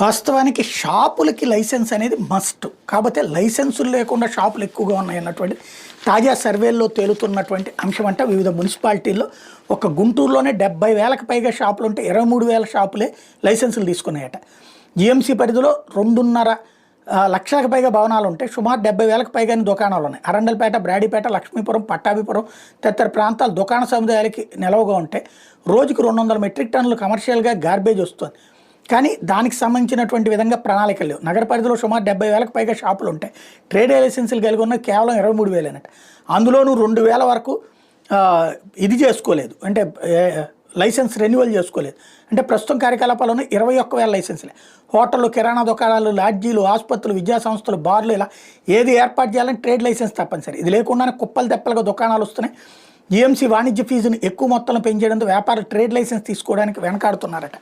వాస్తవానికి షాపులకి లైసెన్స్ అనేది మస్ట్ కాకపోతే లైసెన్సులు లేకుండా షాపులు ఎక్కువగా ఉన్నాయి అన్నటువంటి తాజా సర్వేల్లో తేలుతున్నటువంటి అంశం అంటే వివిధ మున్సిపాలిటీల్లో ఒక గుంటూరులోనే డెబ్బై వేలకు పైగా షాపులు ఉంటే ఇరవై మూడు వేల షాపులే లైసెన్సులు తీసుకున్నాయట. జిఎంసీ పరిధిలో రెండున్నర లక్షలకు పైగా భవనాలు ఉంటాయి సుమారు డెబ్బై వేలకు పైగా దుకాణాలు ఉన్నాయి. అరండల్పేట బ్రాడీపేట లక్ష్మీపురం పట్టాభిపురం తదితర ప్రాంతాలు దుకాణ సముదాయాలకి నిలవగా ఉంటాయి రోజుకు రెండు వందల మెట్రిక్ టన్నులు కమర్షియల్గా గార్బేజ్ వస్తుంది. కానీ దానికి సంబంధించినటువంటి విధంగా ప్రణాళికలు లేవు. నగర పరిధిలో సుమారు డెబ్బై వేలకు పైగా షాపులు ఉంటాయి. ట్రేడ్ లైసెన్సులు కలిగి ఉన్న కేవలం ఇరవై మూడు వేలేనట అందులోనూ రెండు వేల వరకు ఇది చేసుకోలేదు. అంటే లైసెన్స్ రెన్యువల్ చేసుకోలేదు. అంటే ప్రస్తుతం కార్యకలాపాలు ఉన్నాయి. ఇరవై ఒక్క వేల లైసెన్సులే. హోటళ్ళు కిరాణా దుకాణాలు లాడ్జీలు ఆసుపత్రులు విద్యా సంస్థలు బార్లు ఇలా ఏది ఏర్పాటు చేయాలని ట్రేడ్ లైసెన్స్ తప్పనిసరి. ఇది లేకుండానే కుప్పలు తెప్పలుగా దుకాణాలు వస్తున్నాయి. జిఎంసీ వాణిజ్య ఫీజును ఎక్కువ మొత్తంలో పెంచేయడంతో వ్యాపార ట్రేడ్ లైసెన్స్ తీసుకోవడానికి వెనకాడుతున్నారట.